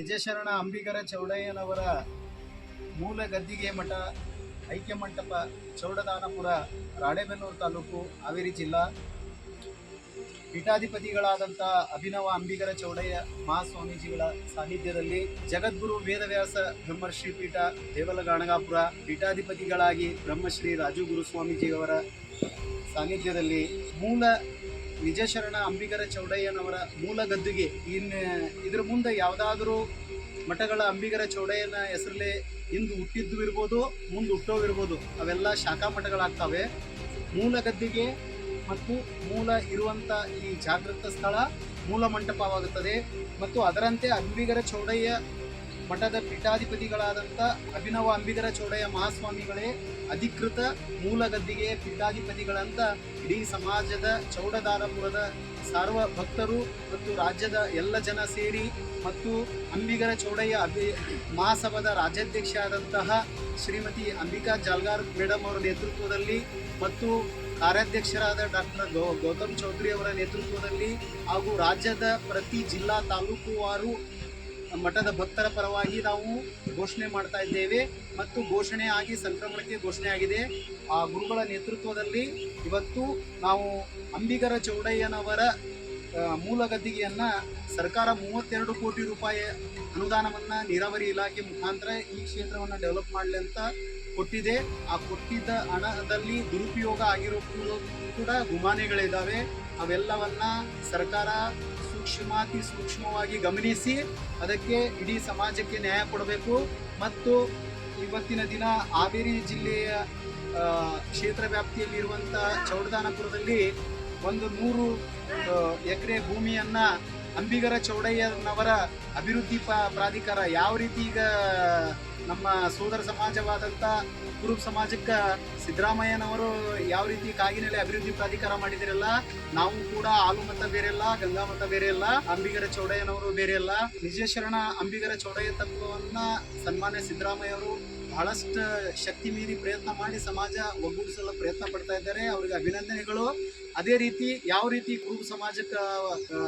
ನಿಜಶರಣ ಅಂಬಿಗರ ಚೌಡಯ್ಯನವರ ಮೂಲ ಗದ್ದಿಗೆ ಮಠ ಐಕ್ಯ ಮಂಟಪ ಚೌಡದಾನಪುರ, ರಾಣೆಬೆನ್ನೂರು ತಾಲೂಕು, ಹಾವೇರಿ ಜಿಲ್ಲಾ. ಪೀಠಾಧಿಪತಿಗಳಾದಂಥ ಅಭಿನವ ಅಂಬಿಗರ ಚೌಡಯ್ಯ ಮಹಾಸ್ವಾಮೀಜಿಗಳ ಸಾನ್ನಿಧ್ಯದಲ್ಲಿ ಜಗದ್ಗುರು ವೇದವ್ಯಾಸ ಬ್ರಹ್ಮಶ್ರೀ ಪೀಠ, ದೇವಲಗಾಣಗಾಪುರ, ಪೀಠಾಧಿಪತಿಗಳಾಗಿ ಬ್ರಹ್ಮಶ್ರೀ ರಾಜು ಗುರುಸ್ವಾಮೀಜಿಯವರ ಸಾನ್ನಿಧ್ಯದಲ್ಲಿ ಮೂಲ ನಿಜಶರಣ ಅಂಬಿಗರ ಚೌಡಯ್ಯನವರ ಮೂಲ ಗದ್ದುಗೆ ಇನ್ನು ಇದ್ರ ಮುಂದೆ ಯಾವುದಾದ್ರೂ ಮಠಗಳ ಅಂಬಿಗರ ಚೌಡಯ್ಯನ ಹೆಸರಲ್ಲೇ ಇಂದು ಹುಟ್ಟಿದ್ದು ಇರ್ಬೋದು, ಮುಂದೆ ಹುಟ್ಟೋವಿರ್ಬೋದು ಅವೆಲ್ಲ ಶಾಖಾ ಮಠಗಳಾಗ್ತವೆ. ಮೂಲ ಗದ್ದಿಗೆ ಮತ್ತು ಮೂಲ ಇರುವಂಥ ಈ ಜಾಗೃತ ಸ್ಥಳ ಮೂಲ ಮಂಟಪವಾಗುತ್ತದೆ. ಮತ್ತು ಅದರಂತೆ ಅಂಬಿಗರ ಚೌಡಯ್ಯ ಮಠದ ಪೀಠಾಧಿಪತಿಗಳಾದಂಥ ಅಭಿನವ ಅಂಬಿಗರ ಚೌಡಯ್ಯ ಮಹಾಸ್ವಾಮಿಗಳೇ, ಅಧಿಕೃತ ಮೂಲ ಗದ್ದಿಗೆ ಪೀಠಾಧಿಪತಿಗಳಂತ ಇಡೀ ಸಮಾಜದ ಚೌಡದಾರಪುರದ ಸರ್ವ ಭಕ್ತರು ಮತ್ತು ರಾಜ್ಯದ ಎಲ್ಲ ಜನ ಸೇರಿ ಮತ್ತು ಅಂಬಿಗರ ಚೌಡಯ್ಯ ಅಭಿ, ಮಹಾಸಭಾದ ರಾಜ್ಯಾಧ್ಯಕ್ಷ ಆದಂತಹ ಶ್ರೀಮತಿ ಅಂಬಿಕಾ ಜಾಲ್ಗಾರ್ ಮೇಡಮ್ ಅವರ ನೇತೃತ್ವದಲ್ಲಿ ಮತ್ತು ಕಾರ್ಯಾಧ್ಯಕ್ಷರಾದ ಡಾಕ್ಟರ್ ಗೌತಮ್ ಚೌಧರಿ ಅವರ ನೇತೃತ್ವದಲ್ಲಿ ಹಾಗೂ ರಾಜ್ಯದ ಪ್ರತಿ ಜಿಲ್ಲಾ ತಾಲೂಕುವಾರು ಮಠದ ಭಕ್ತರ ಪರವಾಗಿ ನಾವು ಘೋಷಣೆ ಮಾಡ್ತಾ ಇದ್ದೇವೆ ಮತ್ತು ಘೋಷಣೆ ಆಗಿ ಸಂಕ್ರಮಣಕ್ಕೆ ಘೋಷಣೆ ಆಗಿದೆ ಆ ಗುರುಗಳ ನೇತೃತ್ವದಲ್ಲಿ ಇವತ್ತು ನಾವು ಅಂಬಿಗರ ಚೌಡಯ್ಯನವರ ಮೂಲ ಗದ್ದಿಗೆಯನ್ನ ಸರ್ಕಾರ ಮೂವತ್ತೆರಡು ಕೋಟಿ ರೂಪಾಯಿ ಅನುದಾನವನ್ನ ನೀರಾವರಿ ಇಲಾಖೆ ಮುಖಾಂತರ ಈ ಕ್ಷೇತ್ರವನ್ನು ಡೆವಲಪ್ ಮಾಡಲಿ ಅಂತ ಕೊಟ್ಟಿದೆ. ಆ ಕೊಟ್ಟಿದ್ದ ಹಣದಲ್ಲಿ ದುರುಪಯೋಗ ಆಗಿರೋ ಕೂಡ ಗುಮಾನೆಗಳಿದ್ದಾವೆ ಅವೆಲ್ಲವನ್ನ ಸರ್ಕಾರ ಸೂಕ್ಷ್ಮಾತಿ ಸೂಕ್ಷ್ಮವಾಗಿ ಗಮನಿಸಿ, ಅದಕ್ಕೆ ಇಡೀ ಸಮಾಜಕ್ಕೆ ನ್ಯಾಯ ಕೊಡಬೇಕು. ಮತ್ತು ಇವತ್ತಿನ ದಿನ ಹಾವೇರಿ ಜಿಲ್ಲೆಯ ಕ್ಷೇತ್ರ ವ್ಯಾಪ್ತಿಯಲ್ಲಿರುವಂಥ ಚೌಡದಾನಪುರದಲ್ಲಿ ಒಂದು ನೂರು ಎಕರೆ ಭೂಮಿಯನ್ನ ಅಂಬಿಗರ ಚೌಡಯ್ಯನವರ ಅಭಿವೃದ್ಧಿ ಪ್ರಾಧಿಕಾರ ಯಾವ ರೀತಿ ಈಗ ನಮ್ಮ ಸೋದರ ಸಮಾಜವಾದಂಥ ಕುರುಬ ಸಮಾಜಕ್ಕೆ ಸಿದ್ದರಾಮಯ್ಯನವರು ಯಾವ ರೀತಿ ಕಾಗಿನಲ್ಲಿ ಅಭಿವೃದ್ಧಿ ಪ್ರಾಧಿಕಾರ ಮಾಡಿದಿರಲ್ಲ, ನಾವು ಕೂಡ ಹಾಲು ಮತ ಬೇರೆ ಅಲ್ಲ ಗಂಗಾ ಮತ ಬೇರೆ ಅಲ್ಲ ಅಂಬಿಗರ ಚೌಡಯ್ಯನವರು ಬೇರೆ ಅಲ್ಲ ನಿಜಶರಣ ಅಂಬಿಗರ ಚೌಡಯ್ಯ ತತ್ವವನ್ನ ಸನ್ಮಾನ್ಯ ಸಿದ್ದರಾಮಯ್ಯ ಅವರು ಬಹಳಷ್ಟು ಶಕ್ತಿ ಮೀರಿ ಪ್ರಯತ್ನ ಮಾಡಿ ಸಮಾಜ ಒಗ್ಗೂಡಿಸಲು ಪ್ರಯತ್ನ ಪಡ್ತಾ ಇದ್ದಾರೆ. ಅವರಿಗೆ ಅಭಿನಂದನೆಗಳು. ಅದೇ ರೀತಿ ಯಾವ ರೀತಿ ಕುರುಬ ಸಮಾಜಕ್ಕೆ ಆ,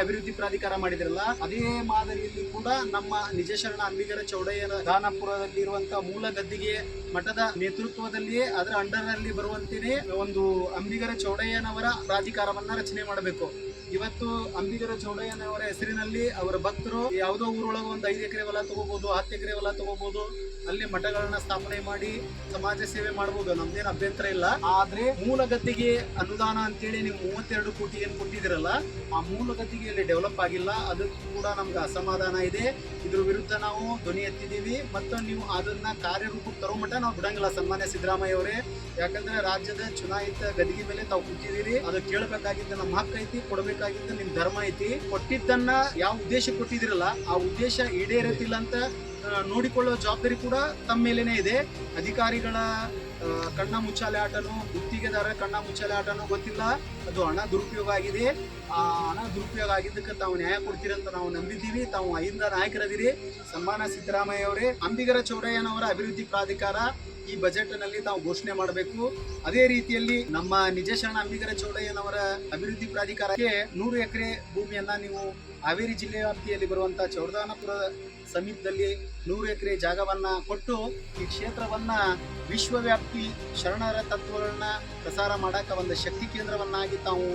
ಅಭಿವೃದ್ಧಿ ಪ್ರಾಧಿಕಾರ ಮಾಡಿದ್ರಲ್ಲ ಅದೇ ಮಾದರಿಯಲ್ಲಿ ಕೂಡ ನಮ್ಮ ನಿಜಶರಣ ಅಂಬಿಗರ ಚೌಡಯ್ಯನ ದಾನಪುರದಲ್ಲಿರುವಂತಹ ಮೂಲ ಗದ್ದಿಗೆ ಮಠದ ನೇತೃತ್ವದಲ್ಲಿಯೇ ಅದರ ಅಂಡರ್ನಲ್ಲಿ ಬರುವಂತೆಯೇ ಒಂದು ಅಂಬಿಗರ ಚೌಡಯ್ಯನವರ ಪ್ರಾಧಿಕಾರವನ್ನ ರಚನೆ ಮಾಡಬೇಕು. ಇವತ್ತು ಅಂಬಿಗರ ಚೌಡಯ್ಯನವರ ಹೆಸರಿನಲ್ಲಿ ಅವರ ಭಕ್ತರು ಯಾವುದೋ ಊರೊಳಗೆ ಒಂದು ಐದು ಎಕರೆ ಹೊಲ ತಗೋಬಹುದು ಹತ್ತು ಎಕರೆ ಹೊಲ ತಗೋಬಹುದು ಅಲ್ಲಿ ಮಠಗಳನ್ನ ಸ್ಥಾಪನೆ ಮಾಡಿ ಸಮಾಜ ಸೇವೆ ಮಾಡಬಹುದು ನಮ್ದೇನು ಅಭ್ಯಂತರ ಇಲ್ಲ. ಆದ್ರೆ ಮೂಲ ಗದ್ದಿಗೆ ಅನುದಾನ ಅಂತೇಳಿ ನೀವು ಮೂವತ್ತೆರಡು ಕೋಟಿ ಏನ್ ಕೊಟ್ಟಿದಿರಲ್ಲ ಆ ಮೂಲ ಗದ್ದಿಗೆಯಲ್ಲಿ ಡೆವಲಪ್ ಆಗಿಲ್ಲ. ಅದಕ್ಕೂ ಕೂಡ ನಮ್ಗೆ ಅಸಮಾಧಾನ ಇದೆ. ಇದ್ರ ವಿರುದ್ಧ ನಾವು ಧ್ವನಿ ಎತ್ತಿದ್ದೀವಿ. ಮತ್ತು ನೀವು ಅದನ್ನ ಕಾರ್ಯರೂಪಕ್ಕೆ ತರೋ ಮಟ್ಟ ನಾವು ಬಿಡಂಗಿಲ್ಲ ಸನ್ಮಾನ್ಯ ಸಿದ್ದರಾಮಯ್ಯ ಅವರೇ. ಯಾಕಂದ್ರೆ ರಾಜ್ಯದ ಚುನಾಯಿತ ಗದಿಗೆ ಮೇಲೆ ತಾವು ಕೂತಿದ್ದೀರಿ. ಅದು ಕೇಳಬೇಕಾಗಿದ್ದ ನಮ್ಮ ಹಕ್ಕು ಐತಿ, ಕೊಡಬೇಕಾಗಿದ್ದ ನಿಮ್ ಧರ್ಮ ಐತಿ. ಕೊಟ್ಟಿದ್ದನ್ನ ಯಾವ ಉದ್ದೇಶ ಕೊಟ್ಟಿದಿರಲ್ಲ ಆ ಉದ್ದೇಶ ಈಡೇರತಿಲ್ಲ ಅಂತ ನೋಡಿಕೊಳ್ಳೋ ಜವಾಬ್ದಾರಿ ಕೂಡ ತಮ್ಮ ಮೇಲೇನೆ ಇದೆ. ಅಧಿಕಾರಿಗಳ ಕಣ್ಣ ಮುಚ್ಚಾಲೆ ಆಟನು ಗುತ್ತಿಗೆದಾರ ಕಣ್ಣ ಮುಚ್ಚಾಲೆ ಆಟನು ಗೊತ್ತಿಲ್ಲ. ಅದು ಹಣ ದುರುಪಯೋಗ ಆಗಿದೆ. ಆ ಹಣ ದುರುಪಯೋಗ ಆಗಿದ್ದಕ್ಕೆ ತಾವು ನ್ಯಾಯ ಕೊಡ್ತೀರಂತ ನಾವು ನಂಬಿದ್ದೀವಿ. ತಾವು ಐದ ನಾಯಕರದಿರಿ. ಸನ್ಮಾನ ಸಿದ್ದರಾಮಯ್ಯ ಅವರೇ, ಅಂಬಿಗರ ಚೌಡಯ್ಯನವರ ಅಭಿವೃದ್ಧಿ ಪ್ರಾಧಿಕಾರ ಈ ಬಜೆಟ್ನಲ್ಲಿ ತಾವು ಘೋಷಣೆ ಮಾಡಬೇಕು. ಅದೇ ರೀತಿಯಲ್ಲಿ ನಮ್ಮ ನಿಜಶರಣ ಅಂಬಿಗರ ಚೌಡಯ್ಯನವರ ಅಭಿವೃದ್ಧಿ ಪ್ರಾಧಿಕಾರಕ್ಕೆ ನೂರು ಎಕರೆ ಭೂಮಿಯನ್ನ ನೀವು ಹಾವೇರಿ ಜಿಲ್ಲೆ ವ್ಯಾಪ್ತಿಯಲ್ಲಿ ಬರುವಂತಹ ಚೌಡದಾನಪುರ ಸಮೀಪದಲ್ಲಿ ನೂರು ಎಕರೆ ಜಾಗವನ್ನ ಕೊಟ್ಟು ಈ ಕ್ಷೇತ್ರವನ್ನ ವಿಶ್ವವ್ಯಾಪಿ ಶರಣರ ತತ್ವಗಳನ್ನ ಪ್ರಸಾರ ಮಾಡಕ ಒಂದು ಶಕ್ತಿ ಕೇಂದ್ರವನ್ನಾಗಿ ತಾವು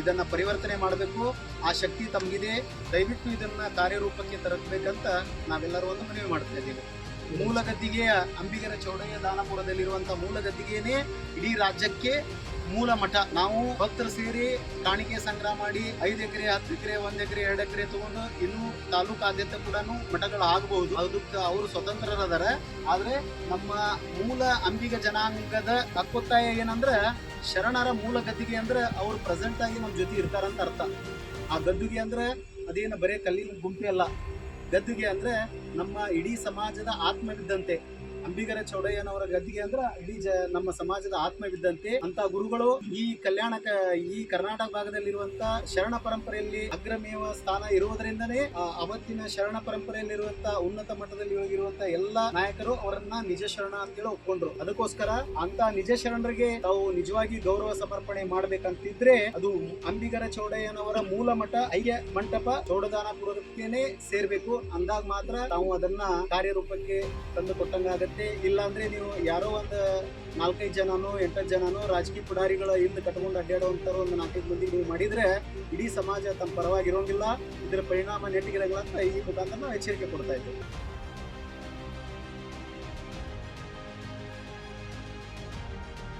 ಇದನ್ನ ಪರಿವರ್ತನೆ ಮಾಡಬೇಕು. ಆ ಶಕ್ತಿ ತಮಗಿದೆ. ದಯವಿಟ್ಟು ಇದನ್ನ ಕಾರ್ಯರೂಪಕ್ಕೆ ತರಬೇಕಂತ ನಾವೆಲ್ಲರೂ ಒಂದು ಮನವಿ ಮಾಡ್ತಾ ಇದ್ದೀವಿ. ಮೂಲ ಗದ್ದಿಗೆಯ ಅಂಬಿಗರ ಚೌಡಯ್ಯ ದಾನಪುರದಲ್ಲಿರುವಂತಹ ಮೂಲ ಗದ್ದಿಗೆಯೇ ಇಡೀ ರಾಜ್ಯಕ್ಕೆ ಮೂಲ ಮಠ. ನಾವು ಭಕ್ತರು ಸೇರಿ ಕಾಣಿಕೆ ಸಂಗ್ರಹ ಮಾಡಿ ಐದು ಎಕರೆ, ಹತ್ತು ಎಕರೆ, ಒಂದ್ ಎಕರೆ, ಎರಡು ಎಕರೆ ತಗೊಂಡು ಇನ್ನು ತಾಲೂಕಾದ್ಯಂತ ಕೂಡ ಮಠಗಳು ಆಗಬಹುದು ಅದಕ್ಕೆ ಅವರು ಸ್ವತಂತ್ರರದಾರ. ಆದ್ರೆ ನಮ್ಮ ಮೂಲ ಅಂಬಿಗ ಜನಾಂಗದ ಹಕ್ಕೊತ್ತಾಯ ಏನಂದ್ರೆ ಶರಣರ ಮೂಲ ಗದ್ದಿಗೆ ಅಂದ್ರೆ ಅವ್ರು ಪ್ರೆಸೆಂಟ್ ಆಗಿ ನಮ್ಮ ಜೊತೆ ಇರ್ತಾರಂತ ಅರ್ಥ. ಆ ಗದ್ದುಗೆ ಅಂದ್ರೆ ಅದೇನು ಬರೇ ಕಲ್ಲಿನ ಗುಂಪೆ ಅಲ್ಲ. ಗದ್ದುಗೆ ಅಂದ್ರೆ ನಮ್ಮ ಇಡೀ ಸಮಾಜದ ಆತ್ಮವಿದ್ದಂತೆ. ಅಂಬಿಗರ ಚೌಡಯ್ಯನವರ ಗದ್ದಿಗೆ ಅಂದ್ರ ಇಡೀ ಜ ನಮ್ಮ ಸಮಾಜದ ಆತ್ಮವಿದ್ದಂತೆ ಅಂತ ಗುರುಗಳು ಈ ಕಲ್ಯಾಣ ಈ ಕರ್ನಾಟಕ ಭಾಗದಲ್ಲಿರುವಂತ ಶರಣ ಪರಂಪರೆಯಲ್ಲಿ ಅಗ್ರಮೇವ ಸ್ಥಾನ ಇರುವುದರಿಂದನೇ ಅವತ್ತಿನ ಶರಣ ಪರಂಪರೆಯಲ್ಲಿರುವಂತ ಉನ್ನತ ಮಟ್ಟದಲ್ಲಿ ಹೋಗಿರುವಂತ ಎಲ್ಲಾ ನಾಯಕರು ಅವರನ್ನ ನಿಜ ಶರಣ ಅಂತೇಳಿ ಒಪ್ಕೊಂಡ್ರು. ಅದಕ್ಕೋಸ್ಕರ ಅಂತ ನಿಜ ಶರಣರಿಗೆ ತಾವು ನಿಜವಾಗಿ ಗೌರವ ಸಮರ್ಪಣೆ ಮಾಡ್ಬೇಕಂತಿದ್ರೆ ಅದು ಅಂಬಿಗರ ಚೌಡಯ್ಯನವರ ಮೂಲ ಮಠ ಅಯ್ಯ ಮಂಟಪ ಚೌಡದಾನಪುರಕ್ಕೇನೆ ಸೇರ್ಬೇಕು. ಅಂದಾಗ ಮಾತ್ರ ತಾವು ಅದನ್ನ ಕಾರ್ಯರೂಪಕ್ಕೆ ತಂದು ಕೊಟ್ಟಂಗಾಗತ್ತೆ. ಇಲ್ಲಾಂದ್ರೆ ನೀವು ಯಾರೋ ಒಂದು ನಾಲ್ಕೈದು ಜನನೋ, ಎಂಟತ್ತು ಜನನೋ ರಾಜಕೀಯ ಪುಡಾರಿಗಳ ಹಿಂದೆ ಕಟ್ಕೊಂಡು ಅಡ್ಡಾಡುವಂಥ ಒಂದು ನಾಲ್ಕೈದು ಮಂದಿ ನೀವು ಮಾಡಿದ್ರೆ ಇಡೀ ಸಮಾಜ ತಮ್ಮ ಪರವಾಗಿರೋಂಗಿಲ್ಲ. ಇದರ ಪರಿಣಾಮ ನೆಟ್ಟಿಗಿರಂಗಿಲ್ಲ ಅಂತ ಈ ಮುಖಾಂತರ ನಾವು ಎಚ್ಚರಿಕೆ ಕೊಡ್ತಾ ಇದ್ದೀವಿ.